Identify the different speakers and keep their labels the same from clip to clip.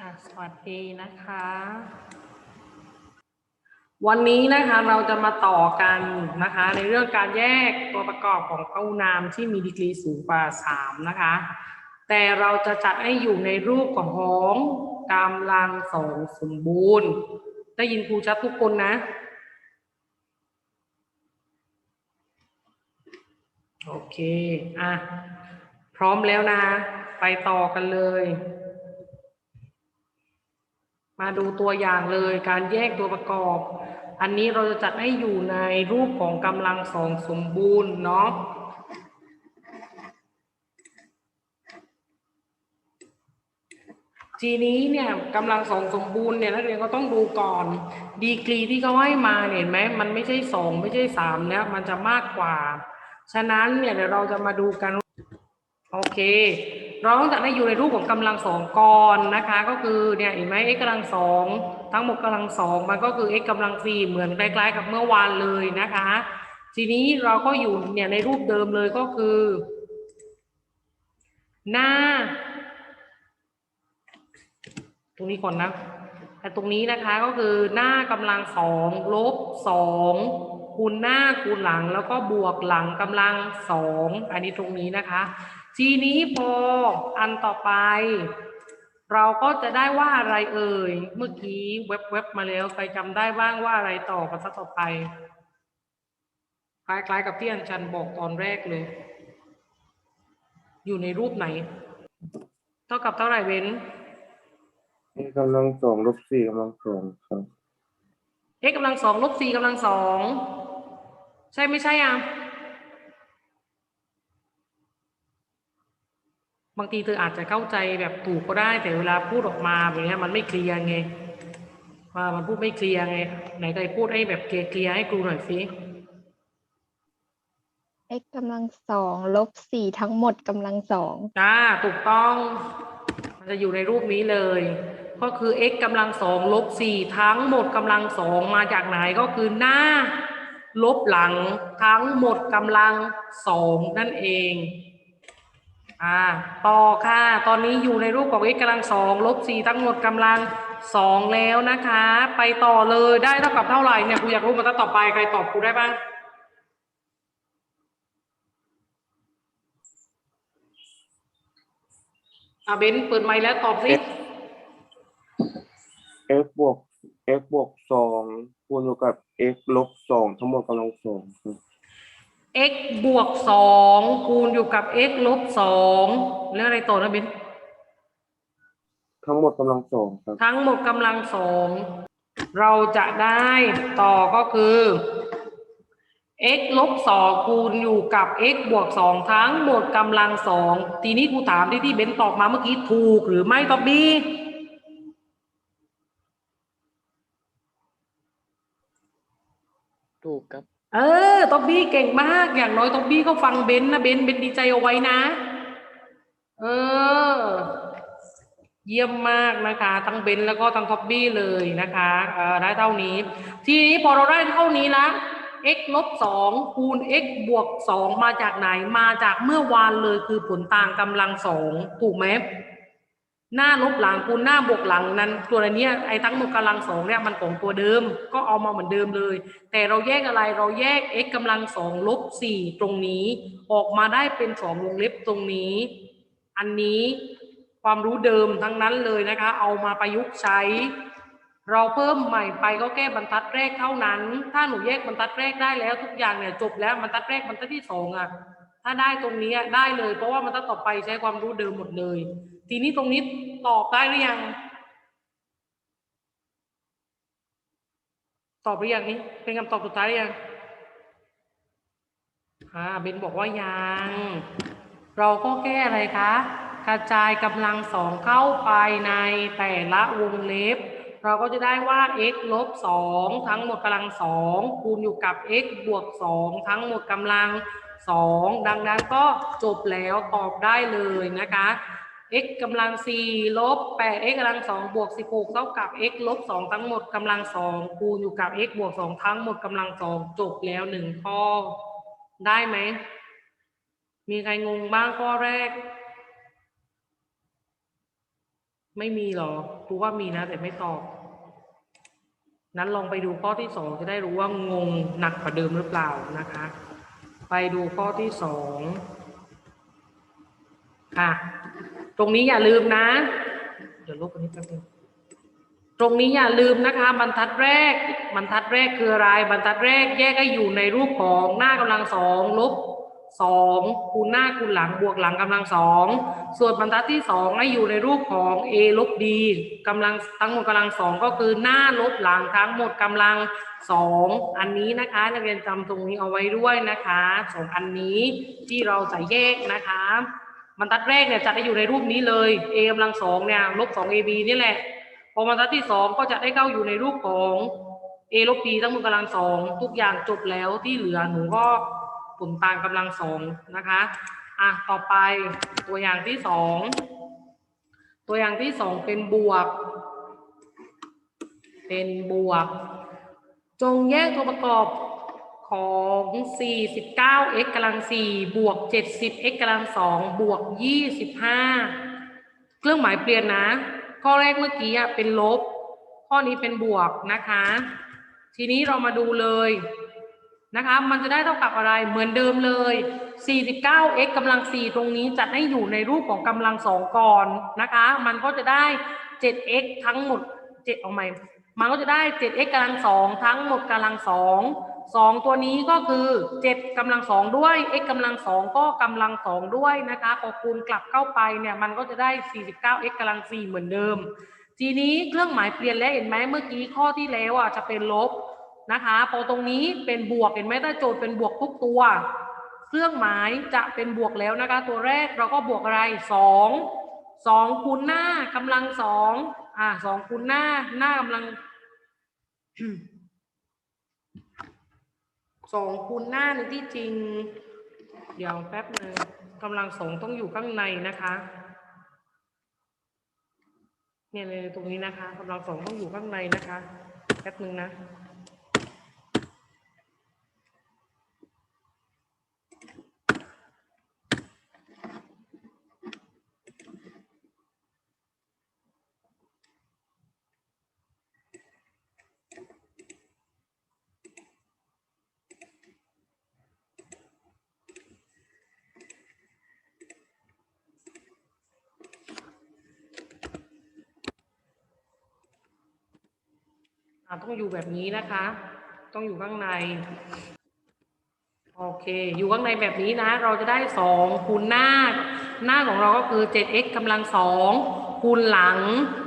Speaker 1: อะสวัสดีนะคะ วันนี้นะคะเราจะมาต่อกันนะคะ ในเรื่องการแยกตัวประกอบของพหุนามที่มีดีกรีสูงกว่าสามนะคะ แต่เราจะจัดให้อยู่ในรูปของกำลังสองสมบูรณ์ ได้ยินครูชัดทุกคนนะ โอเค อะ พร้อมแล้วนะ ไปต่อกันเลย มาดูตัวอย่างเลยการแยกตัวประกอบ อันนี้เราจะจัดให้อยู่ในรูปของกำลังสองสมบูรณ์เนาะทีนี้เนี่ยกำลังสองสมบูรณ์เนี่ยนักเรียนก็ต้องดูก่อน ดีกรีที่เขาให้มาเนี่ยเห็นไหมมันไม่ใช่สองไม่ใช่สามเนี่ยมันจะมากกว่า ฉะนั้นเนี่ยเดี๋ยวเราจะมาดูกัน โอเค เราต้องจัดให้อยู่ในรูปของกำลังสองก่อนนะคะ ก็คือเนี่ยเห็นไหม x กำลังสองทั้งหมดกำลังสองมันก็คือ x กำลังสี่เหมือนคล้ๆกับเมื่อวานเลยนะคะ ทีนี้เราก็อยู่เนี่ยในรูปเดิมเลยก็คือ หน้า ตรงนี้ก่อนนะแต่ตรงนี้นะคะก็คือหน้ากำลังสองลบสองคูณหน้าคูณหลังแล้วก็บวกหลังกำลังสองอันนี้ตรงนี้นะคะ ทีนี้พออันต่อไป เราก็จะได้ว่าอะไรเอ่ย เมื่อกี้เว็บเว็บมาแล้วใครจำได้บ้างว่าอะไรต่อกันต่อไป คล้ายๆกับที่อัญชันบอกตอนแรกเลย อยู่ในรูปไหน เท่ากับเท่าไหร่เว้น
Speaker 2: นี่กำลังสองลบสี่กำลังสองครับ
Speaker 1: x กำลังสองลบ c กำลังสอง ใช่ไม่ใช่อะ บางทีเธออาจจะเข้าใจแบบถูกก็ได้ แต่เวลาพูดออกมาแบบเนี้ยมันไม่เคลียร์ไงว่ามันพูดไม่เคลียร์ไง ไหนใครพูดให้แบบเคลียร์ๆให้ครูหน่อยสิ
Speaker 3: x กำลังสองลบสี่ทั้งหมดกำลังสอง
Speaker 1: จ้าถูกต้อง มันจะอยู่ในรูปนี้เลย ก็คือ x กำลังสองลบสี่ทั้งหมดกำลังสองมาจากไหนก็คือหน้า ลบหลังทั้งหมดกำลังสองนั่นเอง อ่าต่อค่ะ ตอนนี้อยู่ในรูปของ x กำลังสองลบสี่ทั้งหมดกำลังสองแล้วนะคะ ไปต่อเลยได้เท่ากับเท่าไหร่เนี่ยครูอยากรู้มาตั้งต่อไปใครตอบครูได้บ้างอะเบนเปิดไมค์แล้วตอบสิ
Speaker 2: x บวก x บวกสองคูณกับ x ลบสองทั้งหมดกำลังสอง บ
Speaker 1: x บวกสองคูณอยู่กับ x ลบสองแล้วอะไรต่อนะเบนซ์
Speaker 2: ทั้งหมดกำลังสองครับ
Speaker 1: ทั้งหมดกำลังสองเราจะได้ต่อก็คือ x ลบสองคูณอยู่กับ x บวกสองทั้งหมดกำลังสองทีนี้ครูถามที่ที่เบนตอบมาเมื่อกี้ถูกหรือไม่ตอบบี
Speaker 4: ถูกครับ
Speaker 1: เออตอบบี้เก่งมาก อย่างน้อยตอบบี้ก็ฟังเบนนะเบนเบนดีใจเอาไว้นะ เออ เยี่ยมมากนะคะ ทั้งเบนแล้วก็ทั้งท็อบบี้เลยนะคะเออได้เท่านี้ ทีนี้พอเราได้เท่านี้แล้ว x ลบสองคูณ x บวกสองมาจากไหนมาจากเมื่อวานเลยคือผลต่างกำลังสองถูกไหม หน้าลบหลังคูณหน้าบวกหลังนั้น ตัวนเนี้ยไอ้ทั้งหมดกำลังสองเนี่ยมันของตัวเดิมก็เอามาเหมือนเดิมเลย แต่เราแยกอะไรเราแยก x กำลังสองลบสี่ตรงนี้ ออกมาได้เป็นสองวงเล็บตรงนี้ อันนี้ความรู้เดิมทั้งนั้นเลยนะคะ เอามาประยุกต์ใช้ เราเพิ่มใหม่ไปก็แก้บรรทัดแรกเท่านั้น ถ้าหนูแยกบรรทัดแรกได้แล้ว ทุกอย่างเนี่ยจบแล้วบรรทัดแรกบรรทัดที่สองอะถ้าได้ตรงนี้ได้เลย เพราะว่าบรรทัดต่อไปใช้ความรู้เดิมหมดเลย ทีนี้ตรงนี้ตอบได้หรือยัง ตอบหรือยังนี่เป็นคำตอบสุดท้ายหรือยังอ่าเบนบอกว่ายัง เราก็แก้อะไรคะ กระจายกำลังสองเข้าไปในแต่ละวงเล็บ เราก็จะได้ว่า x ลบสองทั้งหมดกำลังสองคูณอยู่กับ x บวกสองทั้งหมดกำลังสองดังนั้นก็จบแล้วตอบได้เลยนะคะ x กำลังสี่ลบแปด x กำลังสองบวกสิบหกเท่ากับ x ลบสองทั้งหมดกำลังสองคูณอยู่กับ x บวกสองทั้งหมดกำลังสองจบแล้วหนึ่งข้อ ได้ไหม มีใครงงบ้างข้อแรก ไม่มีหรอรู้ว่ามีนะ แต่ไม่ตอบ นั้นลองไปดูข้อที่สองจะได้รู้ว่างงหนักกว่าเดิมหรือเปล่านะคะ ไปดูข้อที่สองค่ะ ตรงนี้อย่าลืมนะ เดี๋ยวลบอันนี้แป๊บนึงตรงนี้อย่าลืมนะคะ บรรทัดแรก บรรทัดแรกคืออะไรบรรทัดแรกแยกให้อยู่ในรูปของหน้ากำลังสองลบสองคูณหน้าคูณหลังบวกหลังกำลังสองส่วนบรรทัดที่สองให้อยู่ในรูปของ a ลบ d กำลังทั้งหมดกำลังสองก็คือหน้าลบหลังทั้งหมดกำลังสองอันนี้นะคะนักเรียนจำตรงนี้เอาไว้ด้วยนะคะสองอันนี้ที่เราจะแยกนะคะ บรรทัดแรกเนี่ยจะได้อยู่ในรูปนี้เลย a กำลังสองเนี่ยลบสอง ab นี่แหละ พอบรรทัดที่สองก็จะได้เข้าอยู่ในรูปของ a ลบ b ทั้งหมดกำลังสองทุกอย่างจบแล้วที่เหลือหนูก็ผลต่างกำลังสองนะคะอะต่อไปตัวอย่างที่สองตัวอย่างที่สองเป็นบวก เป็นบวก จงแยกตัวประกอบ ของ 49 x กำลัง4บวก 70 x กำลัง2บวก 25 เครื่องหมายเปลี่ยนนะ ข้อแรกเมื่อกี้อะเป็นลบ ข้อนี้เป็นบวกนะคะ ทีนี้เรามาดูเลยนะคะ มันจะได้เท่ากับอะไร เหมือนเดิมเลย 49x กำลัง 4 ตรงนี้จัดให้อยู่ในรูปของกำลังสองก่อนนะคะ มันก็จะได้ 7x ทั้งหมด7เอาใหม่มันก็จะได้ 7x กำลังสองทั้งหมดกำลังสอง สองตัวนี้ก็คือ7กำลังสองด้วย x กำลังสองก็กำลังสองด้วยนะคะพอคูณกลับเข้าไปเนี่ยมันก็จะได้ 49x กำลัง4เหมือนเดิม ทีนี้เครื่องหมายเปลี่ยนแล้วเห็นไหมเมื่อกี้ข้อที่แล้วอะจะเป็นลบนะคะพอตรงนี้เป็นบวกเห็นไหมถ้าโจทย์เป็นบวกทุกตัว เครื่องหมายจะเป็นบวกแล้วนะคะ ตัวแรกเราก็บวกอะไรสองสองคูณหน้ากำลังสองอ่าสองคูณหน้าหน้ากำลัง สองคูณหน้าในที่จริง เดี๋ยวแป๊บหนึ่งกำลังสองต้องอยู่ข้างในนะคะ เนี่ยในตรงนี้นะคะกำลังสองต้องอยู่ข้างในนะคะ แป๊บหนึ่งนะ ต้องอยู่แบบนี้นะคะ ต้องอยู่ข้างใน โอเค อยู่ข้างในแบบนี้นะ เราจะได้สองคูณหน้า หน้าของเราก็คือ 7x กำลังสองคูณหลัง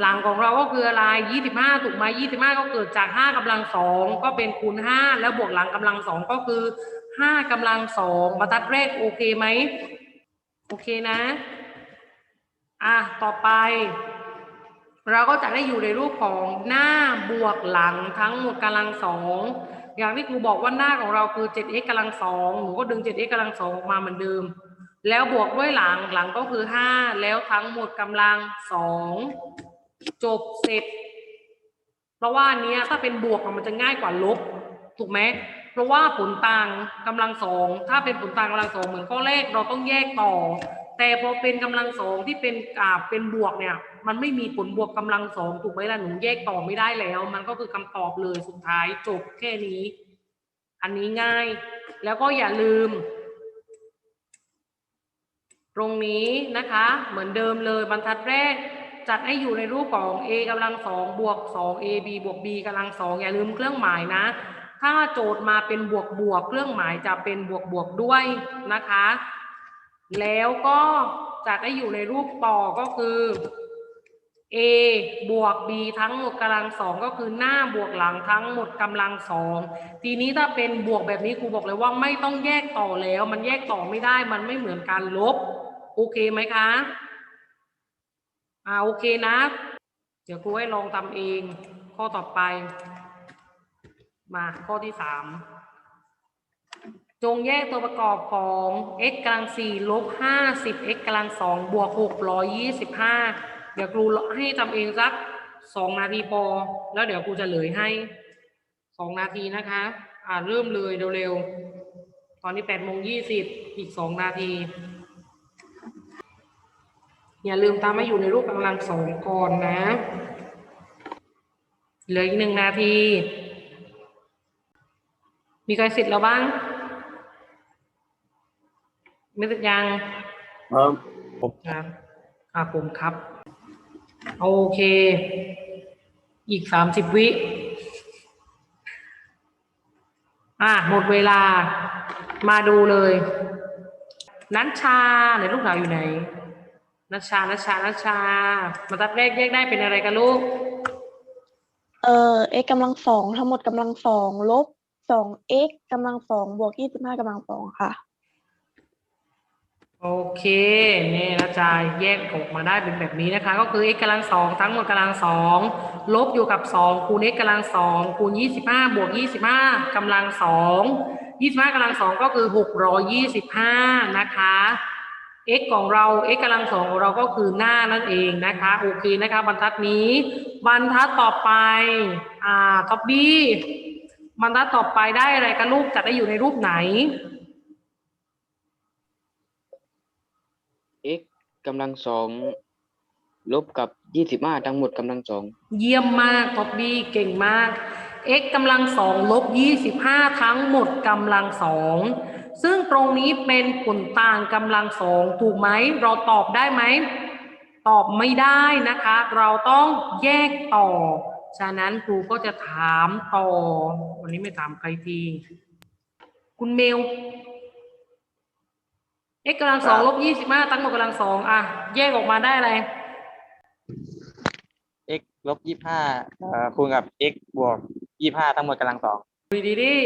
Speaker 1: หลังของเราก็คืออะไร 25 ถูกไหม25 ก็เกิดจาก 5กำลังสองก็เป็นคูณ 5 แล้วบวกหลังกำลังสองก็คือ 5กำลังสองบรรทัดแรกโอเคไหม โอเคนะ อะ ต่อไป เราก็จะได้อยู่ในรูปของหน้าบวกหลังทั้งหมดกำลังสองอย่างที่ครูบอกว่าหน้าของเราคือ 7x กำลังสองหนูก็ดึง 7x กำลังสองออกมาเหมือนเดิม แล้วบวกด้วยหลังหลังก็คือ 5 แล้วทั้งหมดกำลังสองจบเสร็จ เพราะว่านเนี้ยถ้าเป็นบวกมันจะง่ายกว่าลบถูกไหมเพราะว่าผลต่างกำลังสองถ้าเป็นผลต่างกำลังสองเหมือนข้อแรกเราต้องแยกต่อ แต่พอเป็นกำลังสองที่เป็นกาเป็นบวกเนี่ย มันไม่มีผลบวกกำลังสองถูกไหมล่ะหนูแยกต่อไม่ได้แล้ว มันก็คือคำตอบเลยสุดท้ายจบแค่นี้ อันนี้ง่าย แล้วก็อย่าลืม ตรงนี้นะคะ เหมือนเดิมเลยบรรทัดแรก จัดให้อยู่ในรูปของ a กำลังสองบวกสอง ab บวก b กำลังสองอย่าลืมเครื่องหมายนะ ถ้าโจทย์มาเป็นบวกบวกเครื่องหมายจะเป็นบวกบวกด้วยนะคะ แล้วก็จะได้อยู่ในรูปต่อก็คือ a บวก b ทั้งหมดกำลังสองก็คือหน้าบวกหลังทั้งหมดกำลังสองทีนี้ถ้าเป็นบวกแบบนี้ครูบอกเลยว่าไม่ต้องแยกต่อแล้ว มันแยกต่อไม่ได้มันไม่เหมือนการลบ โอเคไหมคะอ่าโอเคนะ เดี๋ยวครูให้ลองทำเอง ข้อต่อไป มาข้อที่สาม จงแยกตัวประกอบของ x กำลังสี่ลบห้าสิบ x กำลังสองบวกหกร้อยยี่สิบห้าเดี๋ยวครูให้ทำเองสักสองนาทีพอ แล้วเดี๋ยวครูจะเหลยให้สองนาทีนะคะ อ่าเริ่มเลยเร็วๆ ตอนนี้แปดโมงยี่สิบอีกสองนาที อย่าลืมตามมาอยู่ในรูปกำลังสองก่อนนะ เหลืออีกหนึ่งนาที มีใครเสร็จแล้วบ้าง ม่เสร็จยัง
Speaker 2: ครับ
Speaker 1: ครับครับผมครับ โอเค อีกสามสิบวิ อะหมดเวลามาดูเลย นัชชาไหนลูกสาวอยู่ไหน นัชชา นัชชา นัชชา มาตัดแรกแยกได้เป็นอะไรกันลูก
Speaker 4: เอ่อ x กำลังสองทั้งหมดกำลังสองลบสอง x กำลังสองบวกยี่สิบห้ากำลังสองค่ะ
Speaker 1: โอเคเนี่ยนะจายแยกออกมาได้เป็นแบบนี้นะคะ ก็คือ x กำลังสองทั้งหมดกำลังสองลบอยู่กับสองคูณ x กำลังสองคูณยี่สิบห้าบวกยี่สิบห้ากำลังสองยี่สิบห้ากำลังสองก็คือหกร้อยยี่สิบห้านะคะ x ของเรา x กำลังสองของเราก็คือหน้านั่นเองนะคะโอเคนะคะ บรรทัดนี้บรรทัดต่อไปอ่าท็อปบี้บรรทัดต่อไปได้อะไรกันลูกจะได้อยู่ในรูปไหน
Speaker 5: x กำลังสองลบกับยี่สิบห้าทั้งหมดกำลังสอง
Speaker 1: เยี่ยมมากท็อปบี้เก่งมาก x กำลังสองลบยี่สิบห้าทั้งหมดกำลังสองซึ่งตรงนี้เป็นผลต่างกำลังสองถูกไหมเราตอบได้ไหมตอบไม่ได้นะคะ เราต้องแยกต่อ ฉะนั้นครูก็จะถามต่อ วันนี้ไม่ถามใครที คุณเมล x กำลังสองลบยี่สิบห้าทั้งหมดกำลังสองอะ แยกออกมาได้อะไร
Speaker 6: x ลบยี่ห้าคูณกับ x บวกยี่ห้าทั้งหมดกำลังสอง
Speaker 1: ดูดีดิ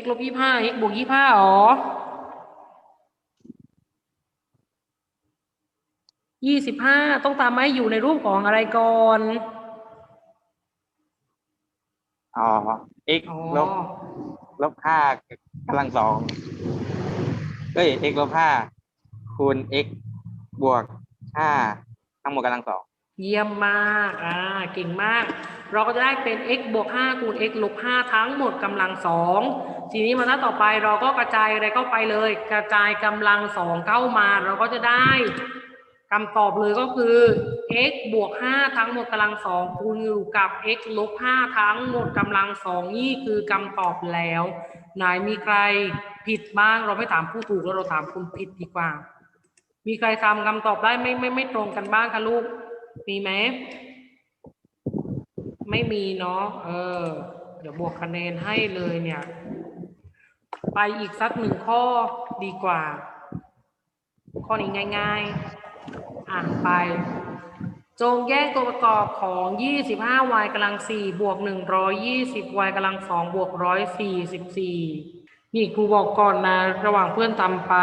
Speaker 1: x ลบยี่ห้า x บวกยี่ห้าหรอยี่สิบห้าต้องตามให้อยู่ในรูปของอะไรก่อน
Speaker 6: อ๋อ x
Speaker 1: อ๋อ
Speaker 6: ลบลบห้ากำลังสอง เอ้ย x ลบห้าคูณ x บวกห้าทั้งหมดกำลังสอง
Speaker 1: เยี่ยมมาก อ่า เก่งมาก เราก็จะได้เป็น x บวก5คูณ x ลบ5ทั้งหมดกำลังสองทีนี้มาหน้าต่อไปเราก็กระจายอะไรเข้าไปเลย กระจายกำลังสองเข้ามา เราก็จะได้ คำตอบเลยก็คือ x บวกห้าทั้งหมดกำลังสองคูณอยู่กับ x ลบห้าทั้งหมดกำลังสองนี่คือคำตอบแล้วไหนมีใครผิดบ้างเราไม่ถามผู้ถูกแล้วเราถามคนผิดดีกว่า มีใครทำคำตอบได้ไม่ไม่ไม่ตรงกันบ้างคะลูก มีไหมไม่มีเนาะเออ เดี๋ยวบวกคะแนนให้เลยเนี่ย ไปอีกสักหนึ่งข้อดีกว่า ข้อนี้ง่าย ๆ อ่านไป จงแยกตัวประกอบของ 25y กำลัง4บวก 120y กำลัง2บวก 144 นี่ครูบอกก่อนนะ ระหว่างเพื่อนทำไป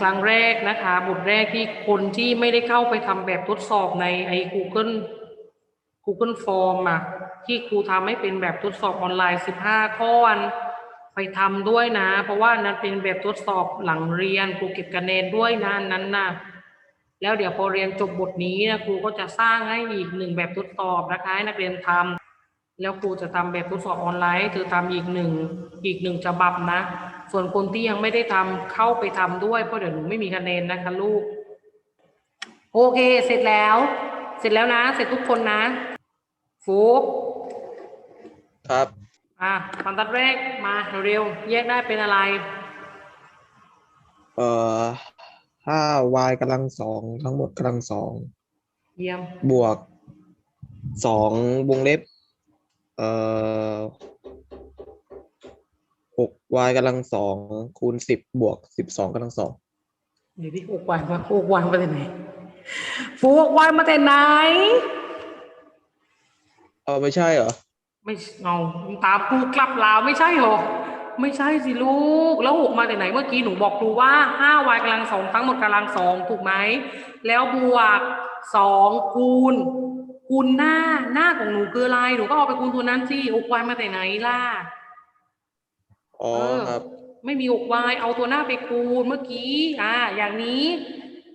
Speaker 1: ครั้งแรกนะคะ บทแรกที่คนที่ไม่ได้เข้าไปทำแบบทดสอบในไอ้ Google Google Form อะ ที่ครูทำให้เป็นแบบทดสอบออนไลน์ 15 ข้ออันไปทำด้วยนะ เพราะว่านั้นเป็นแบบทดสอบหลังเรียนครูเก็บคะแนนด้วยนะนนั้นนะ แล้วเดี๋ยวพอเรียนจบบทนี้นะครูก็จะสร้างให้อีกหนึ่งแบบทดสอบนะคะให้นักเรียนทำแล้วครูจะทำแบบทดสอบออนไลน์ให้เธอทำอีกหนึ่งอีกหนึ่งฉบับนะ ส่วนคนที่ยังไม่ได้ทำเข้าไปทำด้วยเพราะเดี๋ยวหนูไม่มีคะแนนนะคะลูก โอเค เสร็จแล้ว เสร็จแล้วนะ เสร็จทุกคนนะฟูก
Speaker 6: ครับ
Speaker 1: อะบรรทัดแรกมาเร็วๆแยกได้เป็นอะไร
Speaker 7: เอ่อ ห้า y กำลังสองทั้งหมดกำลังสอง
Speaker 1: เยี่ยม
Speaker 7: บวกสองวงเล็บ เอ่อหก y กำลังสองคูณสิบบวกสิบสองกำลังสอง
Speaker 1: เดี๋ยวที่อกวายมาอกวายมาแต่ไหนฟูอกวายมาแต่ไหน
Speaker 7: เออไม่ใช่เหรอ
Speaker 1: ไม่เอาตามครูกลับลาวไม่ใช่เหรอ ไม่ใช่สิลูก แล้วหกมาแต่ไหนเมื่อกี้หนูบอกครูว่าห้าวายกำลังสองทั้งหมดกำลังสองถูกไหม แล้วบวกสองคูณคูณหน้าหน้าของหนูคืออะไรหนูก็เอาไปคูณตัวนั้นสิหกวายมาแต่ไหนล่ะ
Speaker 7: อ๋อ
Speaker 1: เออ
Speaker 7: ครับ
Speaker 1: ไม่มีหกวายเอาตัวหน้าไปคูณเมื่อกี้ อ่า อย่างนี้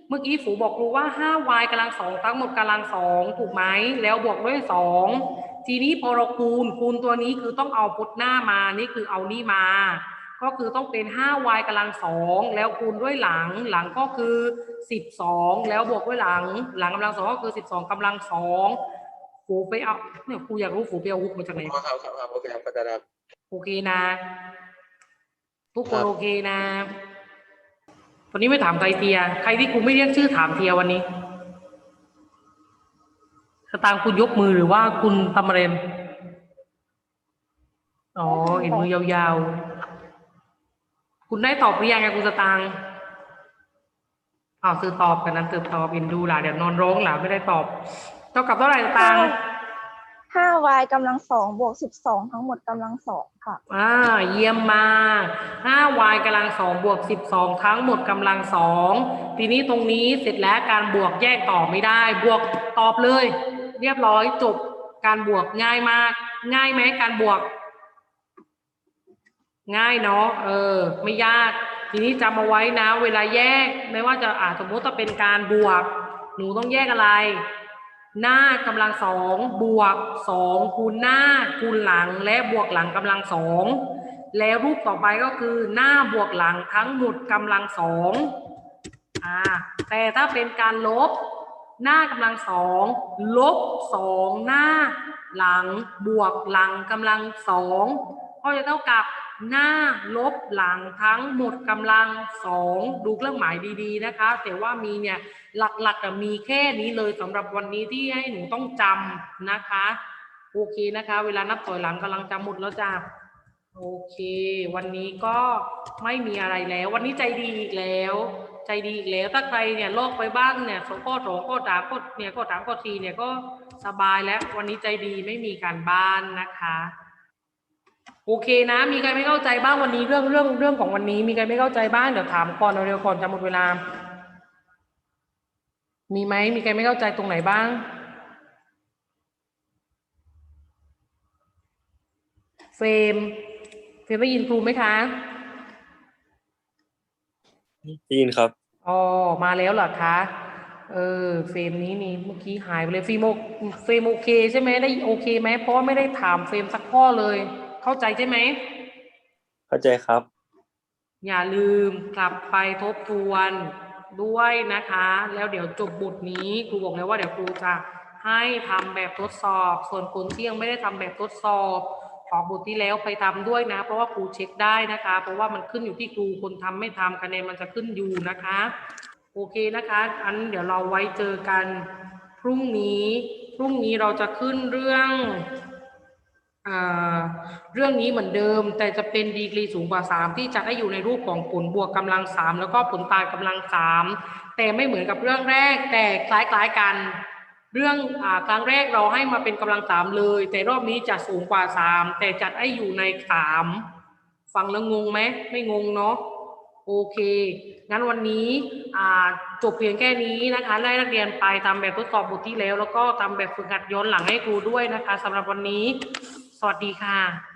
Speaker 1: เมื่อกี้ฝูบอกครูว่าห้าวายกำลังสองทั้งหมดกำลังสองถูกไหมแล้วบวกด้วยสอง ทีนี้พอเราคูณคูณตัวนี้คือต้องเอาพุทหน้ามานี่คือเอานี่มา ก็คือต้องเป็น 5y กำลังสองแล้วคูณด้วยหลังหลังก็คือ 12 แล้วบวกด้วยหลัง หลังกำลังสองก็คือ 12กำลังสองฝูไปเอาเนี่ยครูอยากรู้ฝูไปเอาฮุกมาจากไหน
Speaker 6: ครับครับครับโอเคครับก็จะครับ
Speaker 1: โอเคนะ ทุกคน
Speaker 6: ครับ
Speaker 1: โอเคนะวันนี้ไม่ถามใครเทีย ใครที่ครูไม่เรียกชื่อถามเทียวันนี้ สตางค์คุณยกมือหรือว่าคุณตำเรนอ๋อเห็นมือยาวๆ คุณได้ตอบหรือยังไงคุณสตางค์อ้าวซื้อตอบกันนั้นซื้อตอบเอ็นดูหล่ะเดี๋ยวนอนร้องหล่ะไม่ได้ตอบ เท่ากับเท่าไหร่สตางค์
Speaker 4: ห้า y กำลังสองบวกสิบสองทั้งหมดกำลังสองค่ะ
Speaker 1: อ่า เยี่ยมมาก 5y กำลังสองบวก12ทั้งหมดกำลังสองทีนี้ตรงนี้เสร็จแล้วการบวกแยกต่อไม่ได้ บวกตอบเลย เรียบร้อยจบการบวกง่ายมาก ง่ายไหมการบวก ง่ายเนาะเออ ไม่ยาก ทีนี้จำเอาไว้นะ เวลาแยกไม่ว่าจะอ่าสมมติถ้าเป็นการบวก หนูต้องแยกอะไร หน้ากำลังสองบวกสองคูณหน้าคูณหลังและบวกหลังกำลังสองแล้วรูปต่อไปก็คือหน้าบวกหลังทั้งหมดกำลังสองอ่าแต่ถ้าเป็นการลบ หน้ากำลังสองลบสองหน้า หลังบวกหลังกำลังสองก็จะเท่ากับหน้าลบหลังทั้งหมดกำลังสองดูเครื่องหมายดีๆนะคะ แต่ว่ามีเนี่ยหลักๆอะมีแค่นี้เลยสำหรับวันนี้ที่ให้หนูต้องจำนะคะ โอเคนะคะ เวลานับถอยหลังกำลังจำหมดแล้วจ้ะ โอเค วันนี้ก็ไม่มีอะไรแล้ว วันนี้ใจดีอีกแล้ว ใจดีอีกแล้ว ถ้าใครเนี่ยลอกไปบ้างเนี่ยสองข้อสองข้อสามข้อเนี่ยข้อสามข้อสี่เนี่ยก็สบายแล้ว วันนี้ใจดีไม่มีการบ้านนะคะ โอเคนะ มีใครไม่เข้าใจบ้างวันนี้เรื่องเรื่องเรื่องของวันนี้ มีใครไม่เข้าใจบ้างเดี๋ยวถามก่อนเร็วๆก่อนจะหมดเวลา มีไหมมีใครไม่เข้าใจตรงไหนบ้างเฟรม เฟรมได้ยินครูไหมคะ
Speaker 7: ได้ยินครับ
Speaker 1: อ๋อมาแล้วเหรอคะเออเฟรมนี้นี่เมื่อกี้หายไปเลยเฟรมโอเฟรมโอเคใช่ไหมได้โอเคไหมเพราะว่าไม่ได้ถามเฟรมสักข้อเลย เข้าใจใช่ไหม
Speaker 7: เข้าใจครับ
Speaker 1: อย่าลืมกลับไปทบทวนด้วยนะคะ แล้วเดี๋ยวจบบทนี้ครูบอกแล้วว่าเดี๋ยวครูจะให้ทำแบบทดสอบ ส่วนคนที่ยังไม่ได้ทำแบบทดสอบ ของบทที่แล้วไปทำด้วยนะ เพราะว่าครูเช็คได้นะคะ เพราะว่ามันขึ้นอยู่ที่ครูคนทำไม่ทำคะแนนมันจะขึ้นอยู่นะคะ โอเคนะคะอันเดี๋ยวเราไว้เจอกันพรุ่งนี้พรุ่งนี้เราจะขึ้นเรื่องอ่าเรื่องนี้เหมือนเดิม แต่จะเป็นดีกรีสูงกว่า 3 ที่จะให้อยู่ในรูปของผลบวกกำลัง 3 แล้วก็ผลต่างกำลัง 3 แต่ไม่เหมือนกับเรื่องแรกแต่คล้ายๆกัน เรื่องอครั้งแรกเราให้มาเป็นกำลังสามเลย แต่รอบนี้จัดสูงกว่าสามแต่จัดให้อยู่ในสามฟังแล้วงงไหมไม่งงเนาะโอเค งั้นวันนี้จบเพียงแค่นี้นะคะได้นักเรียนไปตามแบบทดสอบบทที่แล้ว แล้วก็ตามแบบฝึกหัดย้อนหลังให้ครูด้วยนะคะสำหรับวันนี้ สวัสดีค่ะ